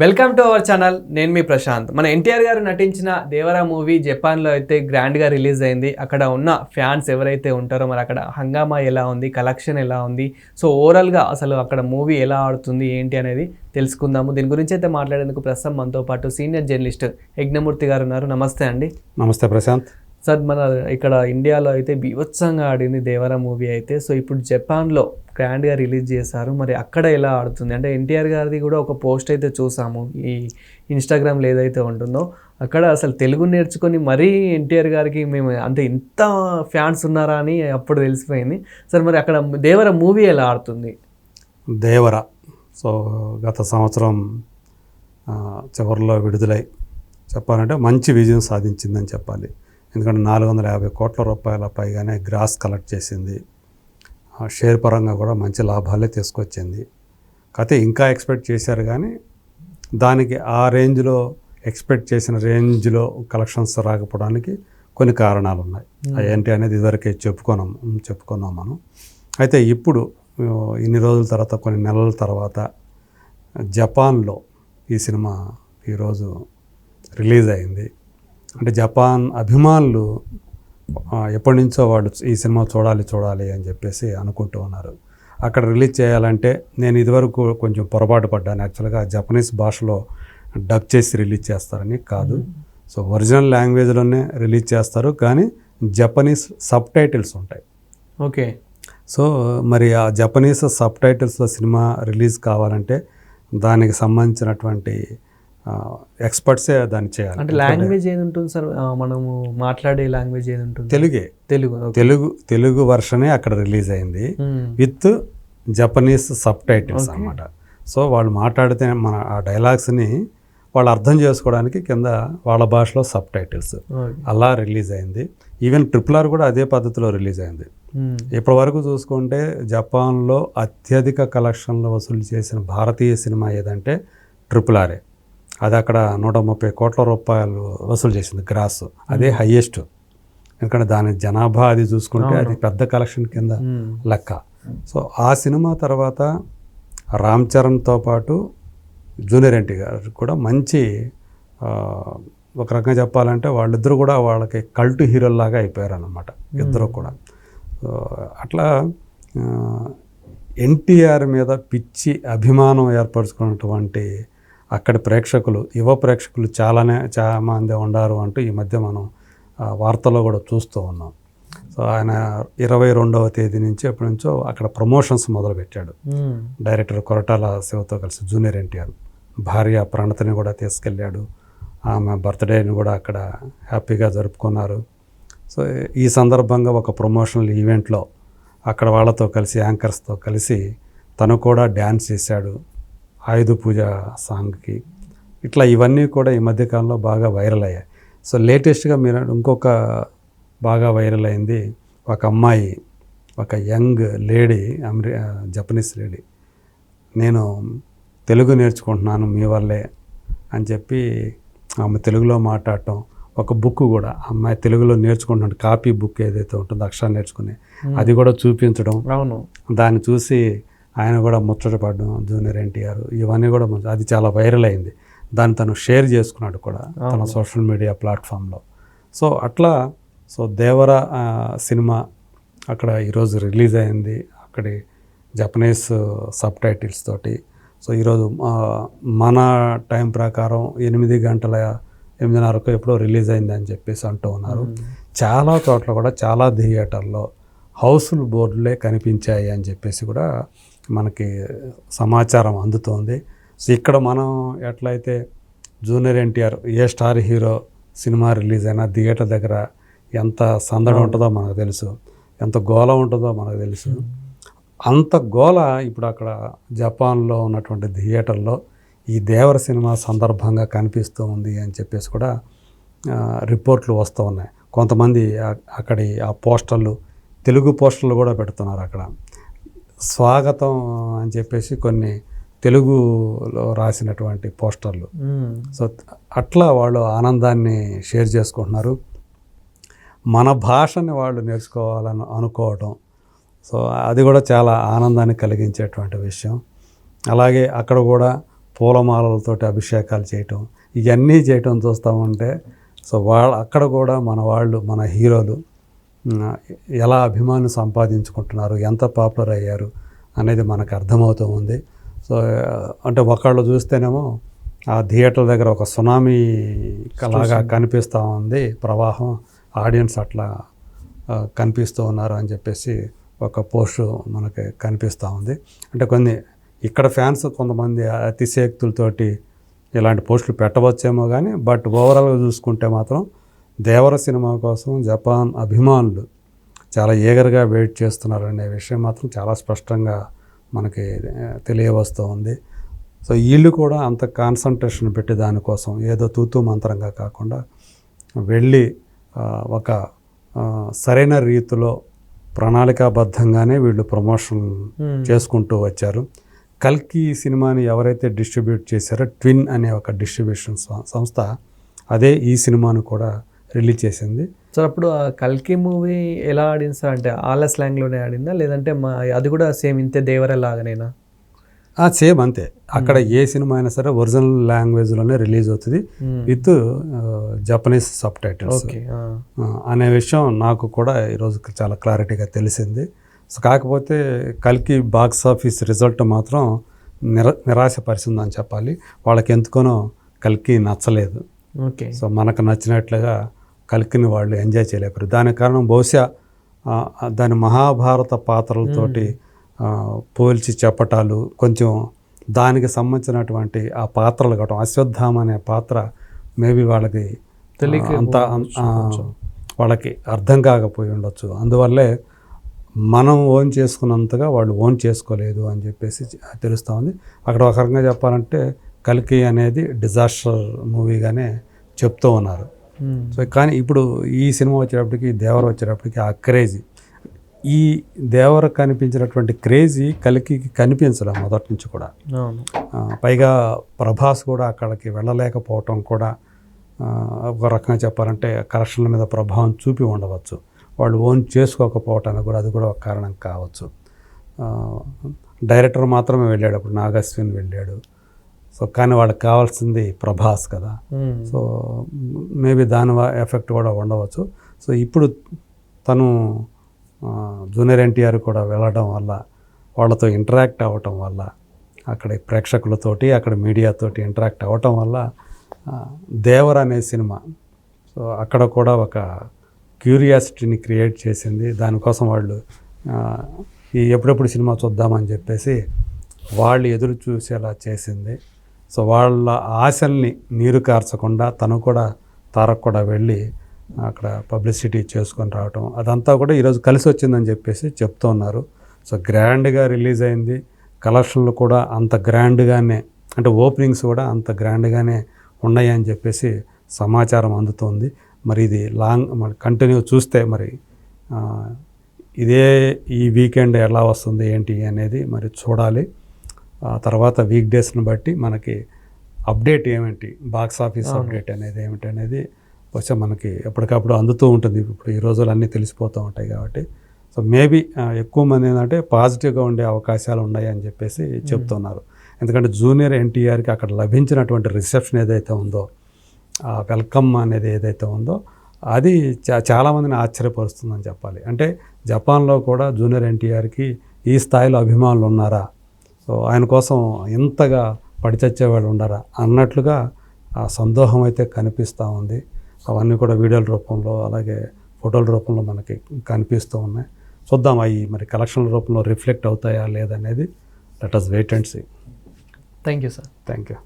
Welcome to our channel నేను మీ ప్రశాంత్. మన ఎన్టీఆర్ గారు నటించిన దేవరా మూవీ జపాన్లో అయితే గ్రాండ్గా రిలీజ్ అయింది. అక్కడ ఉన్న ఫ్యాన్స్ ఎవరైతే ఉంటారో మరి అక్కడ హంగామా ఎలా ఉంది కలెక్షన్ ఎలా ఉంది సో ఓవరాల్గా అసలు అక్కడ మూవీ ఎలా ఆడుతుంది ఏంటి అనేది తెలుసుకుందాము. దీని గురించి అయితే మాట్లాడేందుకు ప్రస్తుతం మనతో పాటు సీనియర్ జర్నలిస్ట్ యజ్ఞమూర్తి గారు ఉన్నారు. నమస్తే అండి. నమస్తే ప్రశాంత్. సార్ మన ఇక్కడ ఇండియాలో అయితే బీభత్సంగా ఆడింది దేవరా మూవీ అయితే. సో ఇప్పుడు జపాన్లో గ్రాండ్గా రిలీజ్ చేశారు. మరి అక్కడ ఎలా ఆడుతుంది? అంటే ఎన్టీఆర్ గారిది కూడా ఒక పోస్ట్ అయితే చూసాము. ఈ ఇన్స్టాగ్రామ్లో ఏదైతే ఉంటుందో అక్కడ అసలు తెలుగు నేర్చుకొని మరీ ఎన్టీఆర్ గారికి మేము అంటే ఇంత ఫ్యాన్స్ ఉన్నారా అని అప్పుడు తెలిసిపోయింది. సార్ మరి అక్కడ దేవర మూవీ ఎలా ఆడుతుంది? దేవర. సో గత సంవత్సరం చివరిలో విడుదలై చెప్పాలంటే మంచి విజయం సాధించిందని చెప్పాలి. ఎందుకంటే నాలుగు వందల యాభై కోట్ల రూపాయల పైగానే గ్రాస్ కలెక్ట్ చేసింది. షేర్ పరంగా కూడా మంచి లాభాలే తీసుకొచ్చింది. కాకపోతే ఇంకా ఎక్స్పెక్ట్ చేశారు కానీ దానికి ఆ రేంజ్లో ఎక్స్పెక్ట్ చేసిన రేంజ్లో కలెక్షన్స్ రాకపోవడానికి కొన్ని కారణాలు ఉన్నాయి ఏంటి అనేది ఇదివరకే చెప్పుకున్నాం చెప్పుకున్నాం మనం. అయితే ఇప్పుడు ఇన్ని రోజుల తర్వాత కొన్ని నెలల తర్వాత జపాన్లో ఈ సినిమా ఈరోజు రిలీజ్ అయింది. అంటే జపాన్ అభిమానులు ఎప్పటి నుంచో వాళ్ళు ఈ సినిమా చూడాలి చూడాలి అని చెప్పేసి అనుకుంటూ ఉన్నారు. అక్కడ రిలీజ్ చేయాలంటే నేను ఇదివరకు కొంచెం పొరపాటు పడ్డాను. యాక్చువల్గా జపనీస్ భాషలో డబ్ చేసి రిలీజ్ చేస్తారని కాదు. సో ఒరిజినల్ లాంగ్వేజ్లోనే రిలీజ్ చేస్తారు. కానీ జపనీస్ సబ్ టైటిల్స్ ఉంటాయి. ఓకే. సో మరి ఆ జపనీస్ సబ్ టైటిల్స్లో సినిమా రిలీజ్ కావాలంటే దానికి సంబంధించినటువంటి ఎక్స్పర్ట్సే దాన్ని చేయాలి. అంటే లాంగ్వేజ్ ఏది ఉంటుంది సార్? మనము మాట్లాడే లాంగ్వేజ్ ఏది ఉంటుంది? తెలుగే. తెలుగు. తెలుగు తెలుగు వర్షనే అక్కడ రిలీజ్ అయింది. మ్మ్. విత్ జపనీస్ సబ్ టైటిల్స్ అనమాట సో వాళ్ళు మాట్లాడితే మన ఆ డైలాగ్స్ని వాళ్ళు అర్థం చేసుకోవడానికి కింద వాళ్ళ భాషలో సబ్ టైటిల్స్. అలా రిలీజ్ అయింది. ఈవెన్ ట్రిపుల్ ఆర్ కూడా అదే పద్ధతిలో రిలీజ్ అయింది. మ్మ్. ఇప్పటి వరకు చూసుకుంటే జపాన్లో అత్యధిక కలెక్షన్లు వసూలు చేసిన భారతీయ సినిమా ఏదంటే ట్రిపుల్ ఆర్ఏ అది అక్కడ నూట ముప్పై కోట్ల రూపాయలు వసూలు చేసింది గ్రాస్. అదే హయ్యెస్ట్ ఎందుకంటే దాని జనాభా అది చూసుకుంటే అది పెద్ద కలెక్షన్ కింద. లెక్క. సో ఆ సినిమా తర్వాత రామ్ చరణ్తో పాటు జూనియర్ ఎన్టీ గారు కూడా మంచి ఒక రకంగా చెప్పాలంటే వాళ్ళిద్దరూ కూడా వాళ్ళకి కల్టు హీరోల్లాగా అయిపోయారు అన్నమాట ఇద్దరు కూడా. అట్లా ఎన్టీఆర్ మీద పిచ్చి అభిమానం ఏర్పరచుకున్నటువంటి అక్కడి ప్రేక్షకులు యువ ప్రేక్షకులు చాలానే చాలా మంది ఉండారు అంటూ ఈ మధ్య మనం వార్తల్లో కూడా చూస్తూ ఉన్నాం. సో ఆయన ఇరవై రెండవ తేదీ నుంచి ఎప్పటి నుంచో అక్కడ ప్రమోషన్స్ మొదలుపెట్టాడు. డైరెక్టర్ కొరటాల శివతో కలిసి జూనియర్ ఎన్టీఆర్ భార్య ప్రణతిని కూడా తీసుకెళ్ళాడు. ఆమె బర్త్డేని కూడా అక్కడ హ్యాపీగా జరుపుకున్నారు. సో ఈ సందర్భంగా ఒక ప్రమోషనల్ ఈవెంట్లో అక్కడ వాళ్ళతో కలిసి యాంకర్స్తో కలిసి తను కూడా డ్యాన్స్ చేశాడు. ఆయుధ పూజ సాంగ్కి. ఇట్లా ఇవన్నీ కూడా ఈ మధ్యకాలంలో బాగా వైరల్ అయ్యాయి. సో లేటెస్ట్గా మీరు ఇంకొక బాగా వైరల్ అయింది ఒక అమ్మాయి ఒక యంగ్ లేడీ అమెరి జపనీస్ లేడీ. నేను తెలుగు నేర్చుకుంటున్నాను మీ వల్లే అని చెప్పి ఆమె తెలుగులో మాట్లాడటం ఒక బుక్ కూడా అమ్మాయి తెలుగులో నేర్చుకుంటున్న కాపీ బుక్ ఏదైతే ఉంటుందో అక్షరాలు నేర్చుకునే అది కూడా చూపించడం. అవును. దాన్ని చూసి ఆయన కూడా ముచ్చటపడడం జూనియర్ ఎన్టీఆర్ ఇవన్నీ కూడా అది చాలా వైరల్ అయింది. దాన్ని తను షేర్ చేసుకున్నాడు కూడా తన సోషల్ మీడియా ప్లాట్ఫామ్లో. సో అట్లా సో దేవర సినిమా అక్కడ ఈరోజు రిలీజ్ అయింది. అక్కడి జపనీస్ సబ్ టైటిల్స్ తోటి. సో ఈరోజు మన టైం ప్రకారం ఎనిమిది గంటల ఎనిమిదిన్నరకు ఎప్పుడో రిలీజ్ అయింది అని చెప్పేసి అంటూ ఉన్నారు. చాలా చోట్ల కూడా చాలా థియేటర్లో హౌస్ఫుల్ బోర్డులే కనిపించాయి అని చెప్పేసి కూడా మనకి సమాచారం అందుతోంది. సో ఇక్కడ మనం ఎట్లయితే జూనియర్ ఎన్టీఆర్ ఏ స్టార్ హీరో సినిమా రిలీజ్ అయినా థియేటర్ దగ్గర ఎంత సందడి ఉంటుందో మనకు తెలుసు. ఎంత గోల ఉంటుందో మనకు తెలుసు. అంత గోల ఇప్పుడు అక్కడ జపాన్లో ఉన్నటువంటి థియేటర్లో ఈ దేవర సినిమా సందర్భంగా కనిపిస్తూ ఉంది అని చెప్పేసి కూడా రిపోర్ట్లు వస్తూ ఉన్నాయి. కొంతమంది అక్కడి ఆ పోస్టర్లు తెలుగు పోస్టర్లు కూడా పెడుతున్నారు అక్కడ. స్వాగతం అని చెప్పేసి కొన్ని తెలుగులో రాసినటువంటి పోస్టర్లు. సో అట్లా వాళ్ళు ఆనందాన్ని షేర్ చేసుకుంటున్నారు. మన భాషని వాళ్ళు నేర్చుకోవాలని అనుకోవటం. సో అది కూడా చాలా ఆనందాన్ని కలిగించేటువంటి విషయం. అలాగే అక్కడ కూడా పూలమాలలతోటి అభిషేకాలు చేయటం. ఇవన్నీ చేయటం చూస్తూ ఉంటే సో వాళ్ళ అక్కడ కూడా మన వాళ్ళు మన హీరోలు ఎలా అభిమానులు సంపాదించుకుంటున్నారు ఎంత పాపులర్ అయ్యారు అనేది మనకు అర్థమవుతూ ఉంది. సో అంటే ఒకళ్ళు చూస్తేనేమో ఆ థియేటర్ దగ్గర ఒక సునామీ లాగా కనిపిస్తూ ఉంది ప్రవాహం ఆడియన్స్ అట్లా కనిపిస్తూ ఉన్నారు అని చెప్పేసి ఒక పోస్ట్ మనకి కనిపిస్తూ ఉంది. అంటే కొన్ని ఇక్కడ ఫ్యాన్స్ కొంతమంది అతిశయోక్తులతోటి ఇలాంటి పోస్టులు పెట్టవచ్చేమో కానీ బట్ ఓవరాల్గా చూసుకుంటే మాత్రం దేవర సినిమా కోసం జపాన్ అభిమానులు చాలా ఏగర్గా వెయిట్ చేస్తున్నారు అనే విషయం మాత్రం చాలా స్పష్టంగా మనకి తెలియవస్తూ ఉంది సో వీళ్ళు కూడా అంత కాన్సన్ట్రేషన్ పెట్టి దానికోసం ఏదో తూతూ మంత్రంగా కాకుండా వెళ్ళి ఒక సరైన రీతిలో ప్రణాళికాబద్ధంగానే వీళ్ళు ప్రమోషన్. చేసుకుంటూ వచ్చారు కల్కి సినిమాని ఎవరైతే డిస్ట్రిబ్యూట్ చేశారో ట్విన్ అనే ఒక డిస్ట్రిబ్యూషన్ సంస్థ అదే ఈ సినిమాను కూడా రిలీజ్ చేసింది. సార్ అప్పుడు ఆ కల్కి మూవీ ఎలా ఆడింది సార్? అంటే ఆల స్లాంగ్లోనే ఆడిందా? లేదంటే మా అది కూడా సేమ్ ఇంతే దేవర లాగానేనా? సేమ్ అంతే. అక్కడ ఏ సినిమా అయినా సరే ఒరిజినల్ లాంగ్వేజ్లోనే రిలీజ్ అవుతుంది with Japanese subtitles okay అనే విషయం నాకు కూడా ఈరోజు చాలా క్లారిటీగా తెలిసింది. సో కాకపోతే కల్కి బాక్స్ ఆఫీస్ రిజల్ట్ మాత్రం నిర నిరాశపరిచిందని చెప్పాలి. వాళ్ళకి ఎందుకనో కల్కి నచ్చలేదు. ఓకే. సో మనకు నచ్చినట్లుగా కల్కిని వాళ్ళు ఎంజాయ్ చేయలేకపోయారు. దానికి కారణం బహుశా దాని మహాభారత పాత్రలతోటి పోల్చి చెప్పటాలు కొంచెం దానికి సంబంధించినటువంటి ఆ పాత్రలు కావటం అశ్వత్థామ అనే పాత్ర మేబీ వాళ్ళకి అంత వాళ్ళకి అర్థం కాకపోయి ఉండొచ్చు. అందువల్లే మనం ఓన్ చేసుకున్నంతగా వాళ్ళు ఓన్ చేసుకోలేదు అని చెప్పేసి తెలుస్తూ ఉంది. అక్కడ ఒక రకంగా చెప్పాలంటే కల్కి అనేది డిజాస్టర్ మూవీగానే చెప్తూ ఉన్నారు. సో కానీ ఇప్పుడు ఈ సినిమా వచ్చేటప్పటికి దేవర వచ్చేటప్పటికి ఆ క్రేజీ. ఈ దేవర కనిపించినటువంటి క్రేజీ కలికి కనిపించలే మొదటి నుంచి కూడా. పైగా ప్రభాస్ కూడా అక్కడికి వెళ్ళలేకపోవటం కూడా ఒక రకంగా చెప్పాలంటే కరెక్షన్ల మీద ప్రభావం చూపి ఉండవచ్చు. వాళ్ళు ఓన్ చేసుకోకపోవటానికి కూడా అది కూడా ఒక కారణం కావచ్చు. డైరెక్టర్ మాత్రమే వెళ్ళాడు అప్పుడు నాగస్విన్ వెళ్ళాడు. సో కానీ వాళ్ళకి కావాల్సింది ప్రభాస్ కదా. మ్మ్. సో మేబీ దాని ఎఫెక్ట్ కూడా ఉండవచ్చు. సో ఇప్పుడు తను జూనియర్ ఎన్టీఆర్ కూడా వెళ్ళడం వల్ల వాళ్ళతో ఇంటరాక్ట్ అవ్వటం వల్ల అక్కడ ప్రేక్షకులతోటి అక్కడ మీడియాతోటి ఇంటరాక్ట్ అవ్వటం వల్ల దేవర్ అనే సినిమా సో అక్కడ కూడా ఒక క్యూరియాసిటీని క్రియేట్ చేసింది. దానికోసం వాళ్ళు ఈ ఎప్పుడెప్పుడు సినిమా చూద్దామని చెప్పేసి వాళ్ళు ఎదురు చూసేలా చేసింది. సో వాళ్ళ ఆశల్ని నీరు కార్చకుండా తను కూడా తారక్ కూడా వెళ్ళి అక్కడ పబ్లిసిటీ చేసుకొని రావటం. అదంతా కూడా ఈరోజు కలిసి వచ్చిందని చెప్పేసి చెప్తూ ఉన్నారు. సో గ్రాండ్గా రిలీజ్ అయింది. కలెక్షన్లు కూడా అంత గ్రాండ్గానే అంటే ఓపెనింగ్స్ కూడా అంత గ్రాండ్గానే ఉన్నాయని చెప్పేసి సమాచారం అందుతోంది. మరి ఇది లాంగ్ మరి కంటిన్యూ చూస్తే మరి ఇదే ఈ వీకెండ్ ఎలా వస్తుంది ఏంటి అనేది మరి చూడాలి. తర్వాత వీక్ డేస్ని బట్టి మనకి అప్డేట్ ఏమిటి? బాక్స్ ఆఫీస్ అప్డేట్ అనేది ఏమిటి అనేది బహుశా మనకి ఎప్పటికప్పుడు అందుతూ ఉంటుంది. ఇప్పుడు ఈ రోజులు అన్నీ తెలిసిపోతూ ఉంటాయి కాబట్టి. సో మేబీ ఎక్కువ మంది ఏంటంటే పాజిటివ్గా ఉండే అవకాశాలు ఉన్నాయి అని చెప్పేసి చెప్తున్నారు. ఎందుకంటే జూనియర్ ఎన్టీఆర్కి అక్కడ లభించినటువంటి రిసెప్షన్ ఏదైతే ఉందో ఆ వెల్కమ్ అనేది ఏదైతే ఉందో అది చా చాలామందిని ఆశ్చర్యపరుస్తుందని చెప్పాలి. అంటే జపాన్లో కూడా జూనియర్ ఎన్టీఆర్కి ఈ స్థాయిలో అభిమానులు ఉన్నారా? సో ఆయన కోసం ఇంతగా పడిచచ్చే వాళ్ళు ఉన్నారా అన్నట్లుగా ఆ సందోహం అయితే కనిపిస్తూ ఉంది. అవన్నీ కూడా వీడియోల రూపంలో అలాగే ఫోటోల రూపంలో మనకి కనిపిస్తూ ఉన్నాయి. చూద్దాం అవి మరి కలెక్షన్ల రూపంలో రిఫ్లెక్ట్ అవుతాయా లేదనేది. Let us wait and see. Thank you sir. Thank you